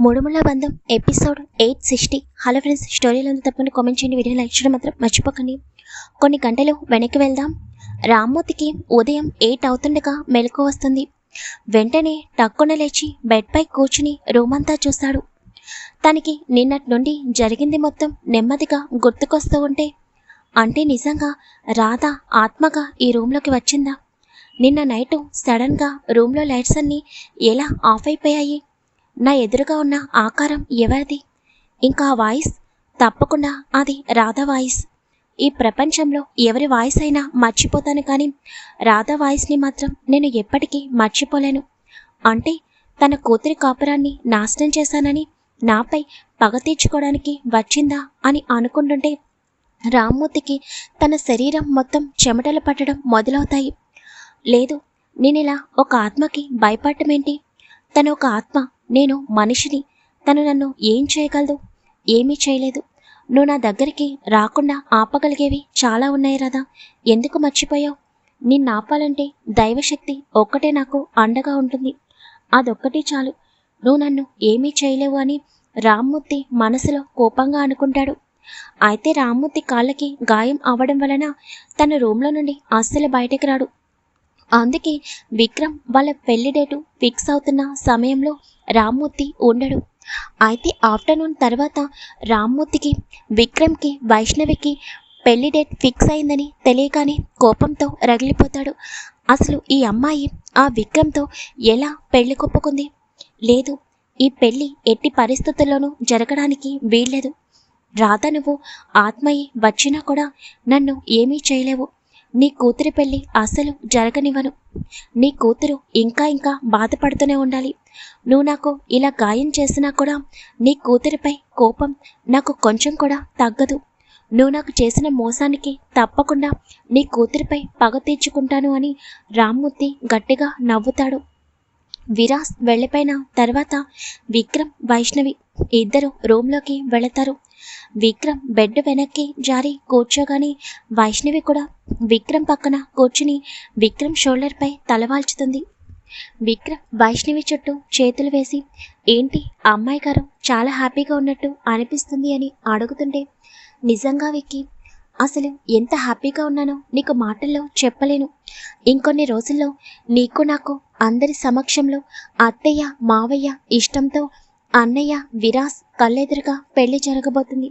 మూడుముళ్ళ బంధం episode eight sixty. Hello friends స్టోరీలో తప్పని కామెంట్ చేయండి. వీడియో లైక్ చేయడం మాత్రం మర్చిపోకండి. కొన్ని గంటలు వెనక్కి వెళ్దాం. రామ్మూర్తికి ఉదయం ఎయిట్ అవుతుండగా మెలకు వస్తుంది. వెంటనే టక్కున లేచి బెడ్పై కూర్చుని రూమ్ అంతా చూస్తాడు. తనకి నిన్నటి నుండి జరిగింది మొత్తం నెమ్మదిగా గుర్తుకొస్తూ ఉంటే అంటే నిజంగా రాధ ఆత్మగా ఈ రూమ్లోకి వచ్చిందా? నిన్న నైటు సడన్గా రూమ్లో లైట్స్ అన్నీ ఎలా ఆఫ్ అయిపోయాయి? నా ఎదురుగా ఉన్న ఆకారం ఎవరిది? ఇంకా ఆ వాయిస్? తప్పకుండా అది రాధా వాయిస్. ఈ ప్రపంచంలో ఎవరి వాయిస్ అయినా మర్చిపోతాను కానీ రాధా వాయిస్ని మాత్రం నేను ఎప్పటికీ మర్చిపోలేను. అంటే తన కూతురి కాపురాన్ని నాశనం చేశానని నాపై పగ తీర్చుకోవడానికి వచ్చిందా అని అనుకుంటుంటే రామ్మూర్తికి తన శరీరం మొత్తం చెమటలు పట్టడం మొదలవుతాయి. లేదు నేను ఇలా ఒక ఆత్మకి భయపడటమేంటి? తను ఒక ఆత్మ నేను మనిషిని. తను నన్ను ఏం చేయగలదు? ఏమీ చేయలేదు. నువ్వు నా దగ్గరికి రాకుండా ఆపగలిగేవి చాలా ఉన్నాయి రాదా ఎందుకు మర్చిపోయావు? నిన్ను ఆపాలంటే దైవశక్తి ఒక్కటే నాకు అండగా ఉంటుంది. అదొక్కటి చాలు. నువ్వు నన్ను ఏమీ చేయలేవు అని రామ్మూర్తి మనసులో కోపంగా అనుకుంటాడు. అయితే రామ్మూర్తి కాళ్ళకి గాయం అవ్వడం వలన తన రూమ్లో నుండి అస్సలు బయటకు రాడు. అందుకే విక్రమ్ వాళ్ళ పెళ్ళి డేటు ఫిక్స్ అవుతున్న సమయంలో రామ్మూర్తి ఉండడు. అయితే ఆఫ్టర్నూన్ తర్వాత రామ్మూర్తికి విక్రమ్కి వైష్ణవికి పెళ్ళి డేట్ ఫిక్స్ అయిందని తెలియగానే కోపంతో రగిలిపోతాడు. అసలు ఈ అమ్మాయి ఆ విక్రమ్తో ఎలా పెళ్ళి కొప్పుకుంది? లేదు ఈ పెళ్ళి ఎట్టి పరిస్థితుల్లోనూ జరగడానికి వీల్లేదు. రాధ నువ్వు ఆత్మయి వచ్చినా కూడా నన్ను ఏమీ చేయలేవు. నీ కూతురి పెళ్ళి అసలు జరగనివ్వను. నీ కూతురు ఇంకా ఇంకా బాధపడుతూనే ఉండాలి. నువ్వు నాకు ఇలా గాయం చేసినా కూడా నీ కూతురిపై కోపం నాకు కొంచెం కూడా తగ్గదు. నువ్వు నాకు చేసిన మోసానికి తప్పకుండా నీ కూతురిపై పగ తీర్చుకుంటాను అని రామ్మూర్తి గట్టిగా నవ్వుతాడు. విరాస్ వెళ్ళిపోయిన తర్వాత విక్రమ్ వైష్ణవి ఇద్దరు రూమ్లోకి వెళతారు. విక్రమ్ బెడ్ వెనక్కి జారి కూర్చోగానే వైష్ణవి కూడా విక్రమ్ పక్కన కూర్చుని విక్రమ్ షోల్డర్పై తలవాల్చుతుంది. విక్రమ్ వైష్ణవి చుట్టూ చేతులు వేసి ఏంటి అమ్మాయి గారు చాలా హ్యాపీగా ఉన్నట్టు అనిపిస్తుంది అని అడుగుతుంటే నిజంగా విక్కి అసలు ఎంత హ్యాపీగా ఉన్నానో నీకు మాటల్లో చెప్పలేను. ఇంకొన్ని రోజుల్లో నీకు నాకు అందరి సమక్షంలో అత్తయ్య మావయ్య ఇష్టంతో అన్నయ్య విరాస్ కళ్ళెదురుగా పెళ్ళి జరగబోతుంది.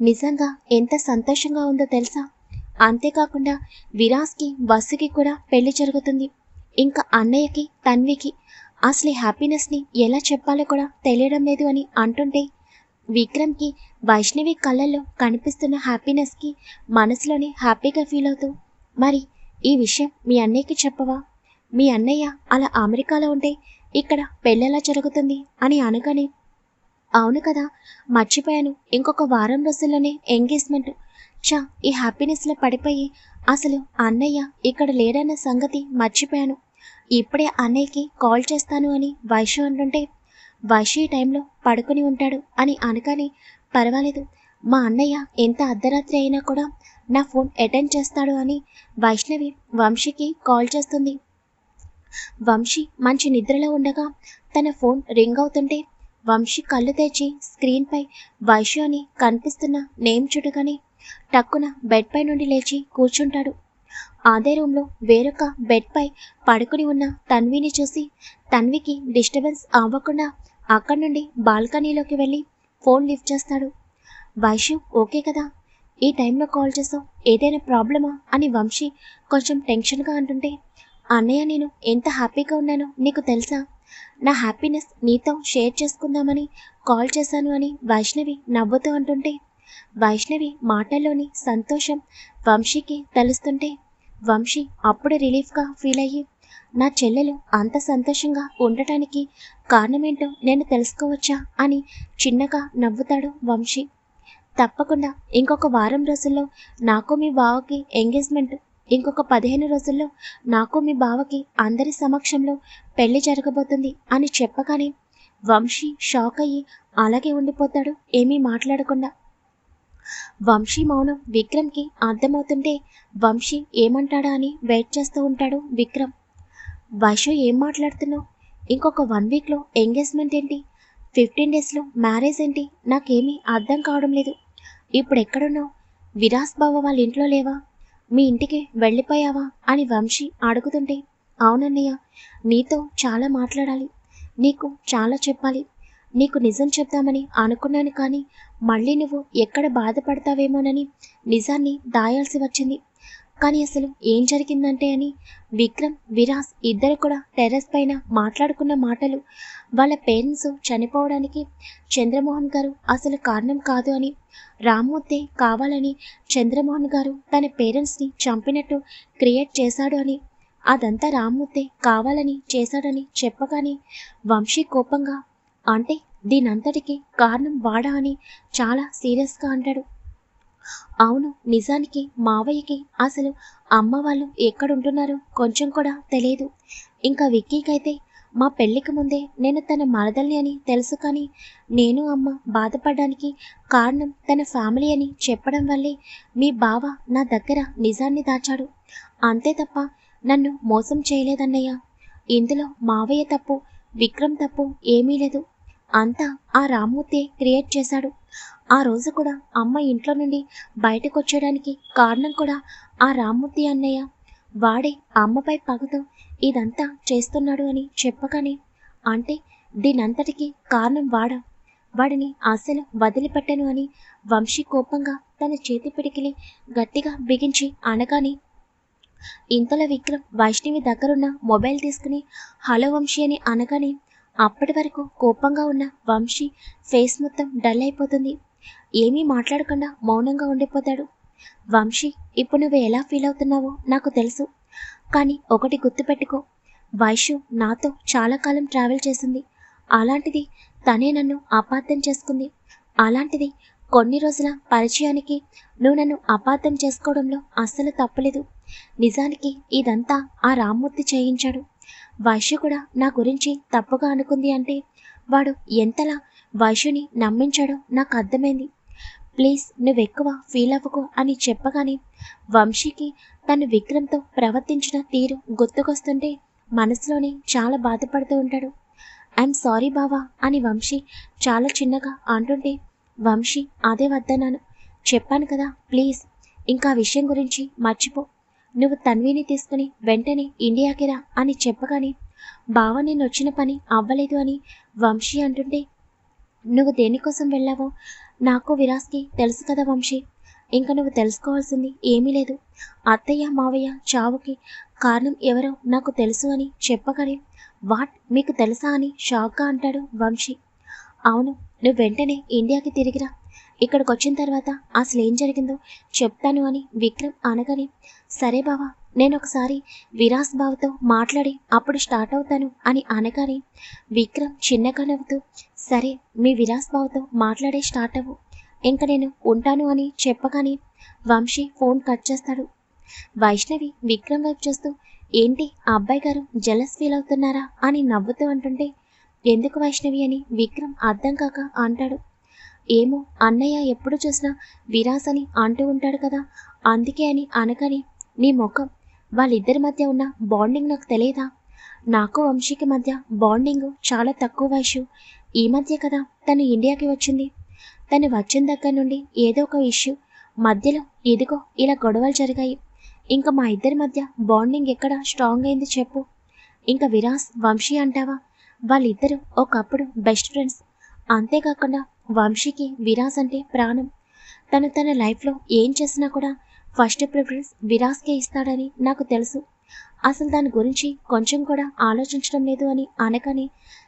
నిజంగా ఎంత సంతోషంగా ఉందో తెలుసా? అంతేకాకుండా విరాస్కి బస్సుకి కూడా పెళ్ళి జరుగుతుంది. ఇంకా అన్నయ్యకి తన్వికి అసలు హ్యాపీనెస్ని ఎలా చెప్పాలో కూడా తెలియడం లేదు అని అంటుంటే విక్రమ్కి వైష్ణవి కళ్ళల్లో కనిపిస్తున్న హ్యాపీనెస్కి మనసులోనే హ్యాపీగా ఫీల్ అవుతూ మరి ఈ విషయం మీ అన్నయ్యకి చెప్పవా? మీ అన్నయ్య అలా అమెరికాలో ఉంటే ఇక్కడ పెళ్ళెలా జరుగుతుంది అని అనగానే అవును కదా మర్చిపోయాను. ఇంకొక వారం రోజుల్లోనే ఎంగేజ్మెంట్. చా ఈ హ్యాపీనెస్లో పడిపోయి అసలు అన్నయ్య ఇక్కడ లేడన్న సంగతి మర్చిపోయాను. ఇప్పుడే అన్నయ్యకి కాల్ చేస్తాను అని వైషు అంటుంటే వైషు ఈ టైంలో పడుకుని ఉంటాడు అని అనగానే పర్వాలేదు. మా అన్నయ్య ఎంత అర్ధరాత్రి అయినా కూడా నా ఫోన్ అటెండ్ చేస్తాడు అని వైష్ణవి వంశీకి కాల్ చేస్తుంది. వంశీ మంచి నిద్రలో ఉండగా తన ఫోన్ రింగ్ అవుతుంటే వంశీ కళ్ళు తెచ్చి స్క్రీన్పై వైశ్య అని కనిపిస్తున్న నేమ్ చూడగానే టక్కున బెడ్పై నుండి లేచి కూర్చుంటాడు. అదే రూమ్లో వేరొక బెడ్పై పడుకుని ఉన్న తన్విని చూసి తన్వికి డిస్టర్బెన్స్ అవ్వకుండా అక్కడి నుండి బాల్కనీలోకి వెళ్ళి ఫోన్ లిఫ్ట్ చేస్తాడు. వైశ్యు ఓకే కదా ఈ టైంలో కాల్ చేసావు ఏదైనా ప్రాబ్లమా అని వంశీ కొంచెం టెన్షన్గా అంటుంటే అన్నయ్య నేను ఎంత హ్యాపీగా ఉన్నానో నీకు తెలుసా? నా హ్యాపీనెస్ నీతో షేర్ చేసుకుందామని కాల్ చేశాను అని వైష్ణవి నవ్వుతూ అంటుంటే వైష్ణవి మాటల్లోని సంతోషం వంశీకి తెలుస్తుంటే వంశీ అప్పుడు రిలీఫ్గా ఫీల్ అయ్యి నా చెల్లెలు అంత సంతోషంగా ఉండటానికి కారణమేంటో నేను తెలుసుకోవచ్చా అని చిన్నగా నవ్వుతాడు వంశీ. తప్పకుండా ఇంకొక వారం రోజుల్లో నాకు మీ బావకి ఎంగేజ్మెంట్ ఇంకొక పదిహేను రోజుల్లో నాకు మీ బావకి అందరి సమక్షంలో పెళ్ళి జరగబోతుంది అని చెప్పగానే వంశీ షాక్ అయ్యి అలాగే ఉండిపోతాడు ఏమీ మాట్లాడకుండా. వంశీ మౌనం విక్రమ్కి అర్థమవుతుంటే వంశీ ఏమంటాడా అని వెయిట్ చేస్తూ ఉంటాడు విక్రమ్. వైషు ఏం మాట్లాడుతున్నావు? ఇంకొక వన్ వీక్లో ఎంగేజ్మెంట్ ఏంటి? ఫిఫ్టీన్ డేస్లో మ్యారేజ్ ఏంటి? నాకేమీ అర్థం కావడం లేదు. ఇప్పుడు ఎక్కడున్నావు విరాస్ బావ వాళ్ళ ఇంట్లో లేవా? మీ ఇంటికి వెళ్ళిపోయావా? అని వంశీ అడుగుతుంటే అవునన్నయ్య నీతో చాలా మాట్లాడాలి. నీకు చాలా చెప్పాలి. నీకు నిజం చెప్దామని అనుకున్నాను కానీ మళ్ళీ నువ్వు ఎక్కడ బాధపడతావేమోనని నిజాన్ని దాయాల్సి వచ్చింది. కానీ అసలు ఏం జరిగిందంటే అని విక్రమ్ విరాస్ ఇద్దరు కూడా టెర్రస్ పైన మాట్లాడుకున్న మాటలు వాళ్ళ పేరెంట్స్ చనిపోవడానికి చంద్రమోహన్ గారు అసలు కారణం కాదు అని రామ్మూర్తి కావాలని చంద్రమోహన్ గారు తన పేరెంట్స్ని చంపినట్టు క్రియేట్ చేశాడు అని అదంతా రామ్మూర్తి కావాలని చేశాడని చెప్పగానే వంశీ కోపంగా అంటే దీనంతటికి కారణం వాడా అని చాలా సీరియస్గా అంటాడు. అవును నిజానికి మావయ్యకి అసలు అమ్మ వాళ్ళు ఎక్కడుంటున్నారో కొంచెం కూడా తెలియదు ఇంకా విక్కీకైతే మా పెళ్ళికి ముందే నేను తన మరదల్ని అని తెలుసు కానీ నేను అమ్మ బాధపడడానికి కారణం తన ఫ్యామిలీ అని చెప్పడం వల్లే మీ బావ నా దగ్గర నిజాన్ని దాచాడు. అంతే తప్ప నన్ను మోసం చేయలేదన్నయ్య. ఇందులో మావయ్య తప్పు విక్రమ్ తప్పు ఏమీ లేదు. అంతా ఆ రామ్మూర్తి క్రియేట్ చేశాడు. ఆ రోజు కూడా అమ్మ ఇంట్లో నుండి బయటకు వచ్చేయడానికి కారణం కూడా ఆ రామ్మూర్తి అన్నయ్య. వాడే అమ్మపై పగతో ఇదంతా చేస్తున్నాడు అని చెప్పగానే అంటే దీనంతటికి కారణం వాడా. వాడిని అసలు వదిలిపెట్టను అని వంశీ కోపంగా తన చేతి పిడికిలి గట్టిగా బిగించి అనగానే ఇంతలో విక్రమ్ వైష్ణవి దగ్గరున్న మొబైల్ తీసుకుని హలో వంశీ అని అనగానే అప్పటి వరకు కోపంగా ఉన్న వంశీ ఫేస్ మొత్తం డల్ అయిపోతుంది. ఏమీ మాట్లాడకుండా మౌనంగా ఉండిపోతాడు. వంశీ ఇప్పుడు నువ్వు ఎలా ఫీల్ అవుతున్నావో నాకు తెలుసు. కానీ ఒకటి గుర్తుపెట్టుకో. వైషు నాతో చాలా కాలం ట్రావెల్ చేసింది. అలాంటిది తనే నన్ను అపార్థం చేసుకుంది. అలాంటిది కొన్ని రోజుల పరిచయానికి నువ్వు నన్ను అపార్థం చేసుకోవడంలో అస్సలు తప్పలేదు. నిజానికి ఇదంతా ఆ రామ్మూర్తి చేయించాడు. వైశ్య కూడా నా గురించి తప్పుగా అనుకుంది అంటే వాడు ఎంతలా వైశ్యుని నమ్మించాడో నాకు అర్థమైంది. ప్లీజ్ నువ్వెక్కువ ఫీల్ అవ్వకు అని చెప్పగానే వంశీకి తను విక్రమ్తో ప్రవర్తించిన తీరు గుర్తుకొస్తుంటే మనసులోనే చాలా బాధపడుతూ ఉంటాడు. ఐఎమ్ సారీ బావా అని వంశీ చాలా చిన్నగా అంటుంటే వంశీ అదే వద్దన్నాను. చెప్పాను కదా ప్లీజ్. ఇంకా విషయం గురించి మర్చిపో. నువ్వు తన్విని తీసుకుని వెంటనే ఇండియాకి రా అని చెప్పగానే బావ నేను వచ్చిన పని అవ్వలేదు అని వంశీ అంటుంటే నువ్వు దేనికోసం వెళ్ళావో? నాకు విరాస్కి తెలుసు కదా వంశీ. ఇంకా నువ్వు తెలుసుకోవాల్సింది ఏమీ లేదు. అత్తయ్య మావయ్య చావుకి కారణం ఎవరో నాకు తెలుసు అని చెప్పగానే వాట్? మీకు తెలుసా అని షాక్గా అంటాడు వంశీ. అవును నువ్వు వెంటనే ఇండియాకి తిరిగిరా. ఇక్కడికి వచ్చిన తర్వాత అసలు ఏం జరిగిందో చెప్తాను అని విక్రమ్ అనగానే సరే బావా నేను ఒకసారి విరాస్ బావతో మాట్లాడి అప్పుడు స్టార్ట్ అవుతాను అని అనగానే విక్రమ్ చిన్నగా నవ్వుతూ సరే మీ విరాస్ బావతో మాట్లాడే స్టార్ట్ అవ్వు. ఇంకా నేను ఉంటాను అని చెప్పగానే వంశీ ఫోన్ కట్ చేస్తాడు. వైష్ణవి విక్రమ్ వైపు చూస్తూ ఏంటి ఆ అబ్బాయి గారు జలస్ ఫీల్ అవుతున్నారా అని నవ్వుతూ అంటుంటే ఎందుకు వైష్ణవి అని విక్రమ్ అర్థం కాక అంటాడు. ఏమో అన్నయ్య ఎప్పుడు చూసినా విరాస్ అని అంటూ ఉంటాడు కదా. అందుకే అని అనకని నీ ముఖం వాళ్ళిద్దరి మధ్య ఉన్న బాండింగ్ నాకు తెలియదా? నాకు వంశీకి మధ్య బాండింగ్ చాలా తక్కువ వయసు ఈ మధ్య కదా తను ఇండియాకి వచ్చింది. తను వచ్చిన దగ్గర నుండి ఏదో ఒక ఇష్యూ మధ్యలో ఇదిగో ఇలా గొడవలు జరిగాయి. ఇంకా మా ఇద్దరి మధ్య బాండింగ్ ఎక్కడ స్ట్రాంగ్ అయింది చెప్పు. ఇంకా విరాస్ వంశీ అంటావా? వాళ్ళిద్దరూ ఒకప్పుడు బెస్ట్ ఫ్రెండ్స్. అంతేకాకుండా వంశీకి విరాస్ అంటే ప్రాణం. తను తన లైఫ్లో ఏం చేసినా కూడా ఫస్ట్ ప్రిఫరెన్స్ విరాస్కే ఇస్తాడని నాకు తెలుసు. అసలు దాని గురించి కొంచెం కూడా ఆలోచించడం లేదు అని అనగానే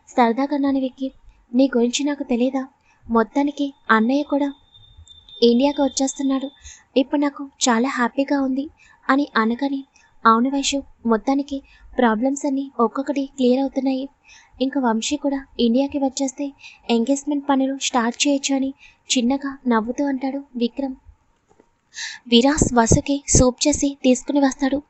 సరదాగా నాని వెక్కి నీ గురించి నాకు తెలియదా మొత్తానికి అన్నయ్య కూడా ఇండియాకి వచ్చేస్తున్నాడు. ఇప్పుడు నాకు చాలా హ్యాపీగా ఉంది అని అనగానే అవును వైషు మొత్తానికి ప్రాబ్లమ్స్ అన్నీ ఒక్కొక్కటి క్లియర్ అవుతున్నాయి. ఇంకా వంశీ కూడా ఇండియాకి వచ్చేస్తే ఎంగేజ్మెంట్ పనులు స్టార్ట్ చేయొచ్చు అని చిన్నగా నవ్వుతూ అంటాడు విక్రమ్. విరాస్ వసుకి సూప్ చేసి తీసుకుని వస్తాడు.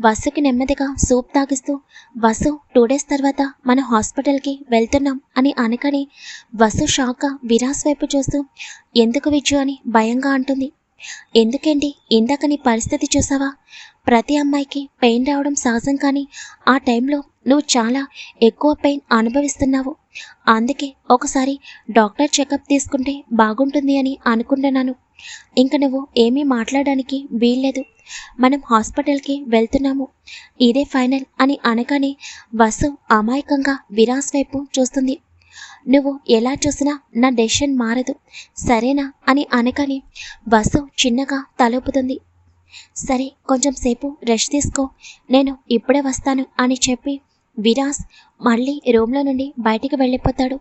వసుకి నెమ్మదిగా సూప్ తాగిస్తూ వసు టూ డేస్ తర్వాత మన హాస్పిటల్కి వెళ్తున్నాం అని అనకని వసు షాక్గా విరాస్ వైపు చూస్తూ ఎందుకు విజ్జు అని భయంగా అంటుంది. ఎందుకేంటి? ఇందాక నీ పరిస్థితి చూసావా? ప్రతి అమ్మాయికి పెయిన్ రావడం సహజం కానీ ఆ టైంలో నువ్వు చాలా ఎక్కువ పెయిన్ అనుభవిస్తున్నావు. అందుకే ఒకసారి డాక్టర్ చెకప్ తీసుకుంటే బాగుంటుంది అని అనుకుంటున్నాను. ఇంకా నువ్వు ఏమీ మాట్లాడడానికి వీల్లేదు. మనం హాస్పిటల్కి వెళ్తున్నాము. ఇదే ఫైనల్ అని అనగానే వసు అమాయకంగా విరాస్ వైపు చూస్తుంది. నువ్వు ఎలా చూసినా నా డెసిషన్ మారదు. సరేనా అని అనగానే వసు చిన్నగా తలపుతుంది. సరే కొంచెం సేపు రెస్ట్ తీసుకో. నేను ఇప్పుడే వస్తాను అని చెప్పి విరాస్ మళ్ళీ రూమ్లో నుండి బయటికి వెళ్ళిపోతాడు.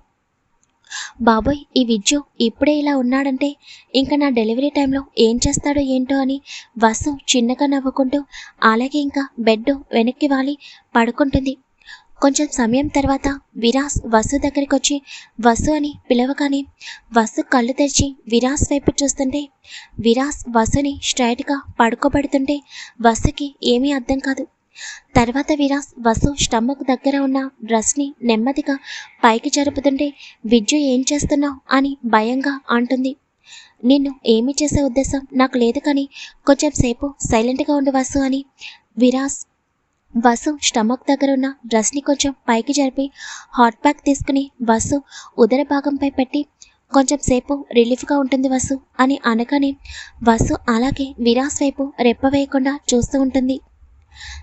బాబోయ్ ఈ విద్యు ఇప్పుడే ఇలా ఉన్నాడంటే ఇంకా నా డెలివరీ టైంలో ఏం చేస్తాడో ఏంటో అని వసు చిన్నగా నవ్వుకుంటూ అలాగే ఇంకా బెడ్ వెనక్కి వాలి పడుకుంటుంది. కొంచెం సమయం తర్వాత విరాస్ వసు దగ్గరికి వచ్చి వసు అని పిలవగానే వసు కళ్ళు తెరిచి విరాస్ వైపు చూస్తుంటే విరాస్ వసుని స్ట్రైట్గా పడుకోబెడుతుంటే వసుకి ఏమీ అర్థం కాదు. తర్వాత విరాస్ వసు స్టమక్ దగ్గర ఉన్న డ్రెస్ని నెమ్మదిగా పైకి జరుపుతుంటే విద్యు ఏం చేస్తున్నావు అని భయంగా అంటుంది. నిన్ను ఏమి చేసే ఉద్దేశం నాకు లేదు కానీ కొంచెం సేపు సైలెంట్గా ఉండు వసు అని విరాస్ వసు స్టమక్ దగ్గర ఉన్న డ్రెస్ని కొంచెం పైకి జరిపి హాట్ ప్యాక్ తీసుకుని వసు ఉదర భాగంపై పెట్టి కొంచెం సేపు రిలీఫ్గా ఉంటుంది వసు అని అనగానే వసు అలాగే విరాస్ వైపు రెప్ప వేయకుండా చూస్తూ ఉంటుంది.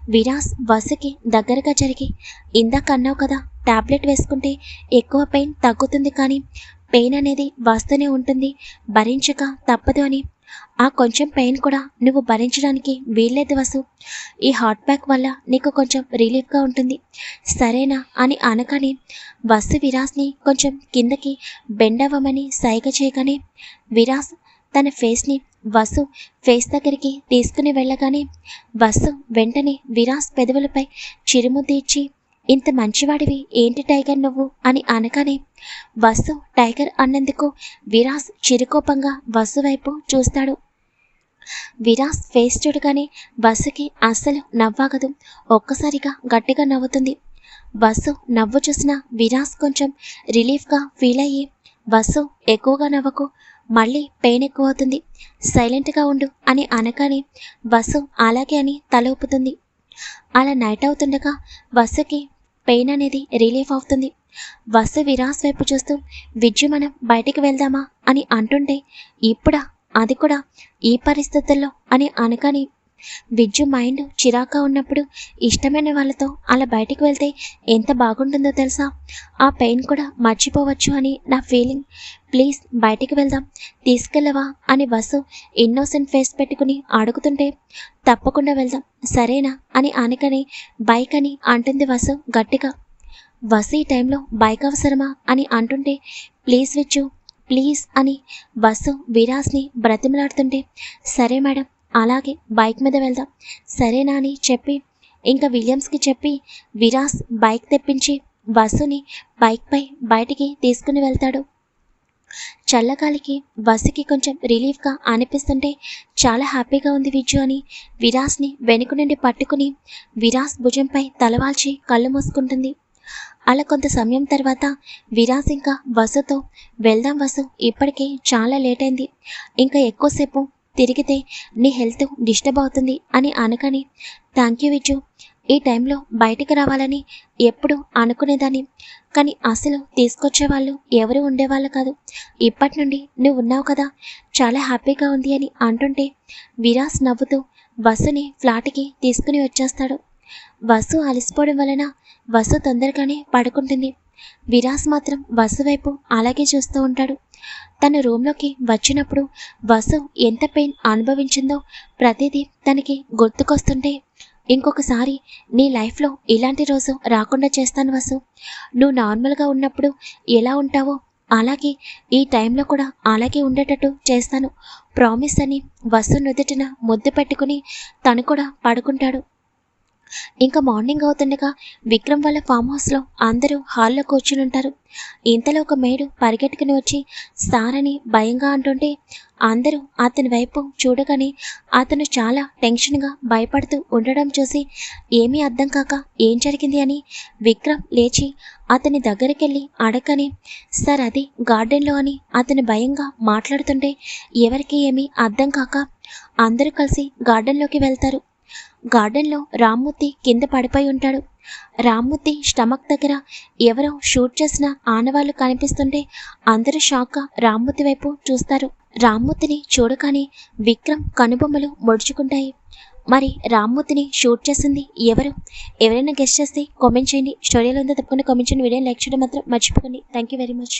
విరాస్ వసుకి దగ్గరగా జరిగి ఇందాక అన్నావు కదా టాబ్లెట్ వేసుకుంటే ఎక్కువ పెయిన్ తగ్గుతుంది కానీ పెయిన్ అనేది వస్తూనే ఉంటుంది భరించక తప్పదు అని ఆ కొంచెం పెయిన్ కూడా నువ్వు భరించడానికి వీల్లేదు వసు. ఈ హాట్ ప్యాక్ వల్ల నీకు కొంచెం రిలీఫ్గా ఉంటుంది. సరేనా అని అనగానే వసు విరాస్ని కొంచెం కిందకి బెండ్ అవ్వమని సైగ చేయగానే విరాస్ తన ఫేస్ని వసు ఫేస్ దగ్గరికి తీసుకుని వెళ్ళగానే వసు వెంటనే విరాస్ పెదవులపై చిరుముద్ది ఇచ్చి ఇంత మంచివాడివి ఏంటి టైగర్ నువ్వు? అని అనగానే వసు టైగర్ అన్నందుకు విరాస్ చిరుకోపంగా వసు వైపు చూస్తాడు. విరాస్ ఫేస్ చూడగానే వసుకి అస్సలు నవ్వాగదు. ఒక్కసారిగా గట్టిగా నవ్వుతుంది. వసు నవ్వు చూసిన విరాస్ కొంచెం రిలీఫ్గా ఫీల్ అయ్యి వసు ఎక్కువగా నవ్వకు మళ్ళీ పెయిన్ ఎక్కువ అవుతుంది సైలెంట్గా ఉండు అని అనగానే వసు అలాగే అని తల ఊపుతుంది అలా నైట్ అవుతుండగా వసుకి పెయిన్ అనేది రిలీఫ్ అవుతుంది. వసు విరాస్ వైపు చూస్తూ విద్యు మనం బయటికి వెళ్దామా? అని అంటుంటే ఇప్పుడా? అది కూడా ఈ పరిస్థితుల్లో? అని అనకని విద్యు మైండ్ చిరాకా ఉన్నప్పుడు ఇష్టమైన వాళ్ళతో అలా బయటికి వెళ్తే ఎంత బాగుంటుందో తెలుసా? ఆ పెయిన్ కూడా మర్చిపోవచ్చు అని నా ఫీలింగ్ ప్లీజ్ బయటికి వెళ్దాం. తీసుకెళ్ళవా? అని వసు ఇన్నోసెంట్ ఫేస్ పెట్టుకుని అడుగుతుంటే తప్పకుండా వెళ్దాం. సరేనా? అని అనకని బైక్ అని అంటుంది వసు గట్టిగా. వసు ఈ టైంలో బైక్ అవసరమా? అని అంటుంటే ప్లీజ్ విచ్చు ప్లీజ్ అని వసు విరాస్ని బ్రతిమలాడుతుంటే సరే మేడం అలాగే బైక్ మీద వెళ్దాం. సరేనా అని చెప్పి ఇంకా విలియమ్స్కి చెప్పి విరాస్ బైక్ తెప్పించి వసుని బైక్పై బయటికి తీసుకుని వెళ్తాడు. చల్లగాలికి బస్సుకి కొంచెం రిలీఫ్గా అనిపిస్తుంటే చాలా హ్యాపీగా ఉంది విజు అని విరాస్ని వెనుక నుండి పట్టుకుని విరాస్ భుజంపై తలవాల్చి కళ్ళు మూసుకుంటుంది. అలా కొంత సమయం తర్వాత విరాస్ ఇంకా బస్సుతో వెళ్దాం బస్సు ఇప్పటికే చాలా లేట్ అయింది. ఇంకా ఎక్కువసేపు తిరిగితే నీ హెల్త్ డిస్టర్బ్ అవుతుంది అని అనకని థ్యాంక్ యూ విజు ఈ టైంలో బయటికి రావాలని ఎప్పుడు అనుకునేదాన్ని. కానీ అసలు తీసుకొచ్చే వాళ్ళు ఎవరు ఉండేవాళ్ళు కాదు. ఇప్పటి నుండి నువ్వు ఉన్నావు కదా. చాలా హ్యాపీగా ఉంది అని అంటుంటే విరాస్ నవ్వుతూ బస్సుని ఫ్లాట్కి తీసుకుని వచ్చేస్తాడు. బస్సు అలసిపోవడం వలన బస్సు తొందరగానే పడుకుంటుంది. విరాస్ మాత్రం బస్సు వైపు అలాగే చూస్తూ ఉంటాడు. తన రూమ్లోకి వచ్చినప్పుడు బస్సు ఎంత పెయిన్ అనుభవించిందో ప్రతిదీ తనకి గుర్తుకొస్తుంటే ఇంకొకసారి నీ లైఫ్లో ఇలాంటి రోజు రాకుండా చేస్తాను వసు. నువ్వు నార్మల్గా ఉన్నప్పుడు ఎలా ఉంటావో అలాగే ఈ టైంలో కూడా అలాగే ఉండేటట్టు చేస్తాను. ప్రామిస్ అని వసు నుదుటిన ముద్దు పెట్టుకుని తను కూడా పడుకుంటాడు. ఇంకా మార్నింగ్ అవుతుండగా విక్రమ్ వాళ్ళ ఫామ్ హౌస్లో అందరూ హాల్లో కూర్చుని ఉంటారు. ఇంతలో ఒక మేడు పరిగెట్టుకుని వచ్చి సార్ అని భయంగా అంటుంటే అందరూ అతని వైపు చూడగానే అతను చాలా టెన్షన్గా భయపడుతూ ఉండడం చూసి ఏమీ అర్థం కాక ఏం జరిగింది అని విక్రమ్ లేచి అతని దగ్గరికెళ్ళి అడగని సార్ అది గార్డెన్లో అని అతను భయంగా మాట్లాడుతుంటే ఎవరికి ఏమీ అర్థం కాక అందరూ కలిసి గార్డెన్లోకి వెళ్తారు. గార్డెన్లో రామ్మూర్తి కింద పడిపోయి ఉంటాడు. రామ్మూర్తి స్టమక్ దగ్గర ఎవరో షూట్ చేసిన ఆనవాళ్ళు కనిపిస్తుంటే అందరూ షాక్గా రామ్మూర్తి వైపు చూస్తారు. రామ్మూర్తిని చూడగానే విక్రమ్ కనుబొమ్మలు ముడుచుకుంటాయి. మరి రామ్మూర్తిని షూట్ చేసింది ఎవరు? ఎవరైనా గెస్ట్ చేస్తే కామెంట్ చేయండి. స్టోరీలో ఉందో తప్పకుండా కామెంట్ చేయండి. వీడియో లైక్ చేయడం మాత్రం మర్చిపోకండి. Thank you very much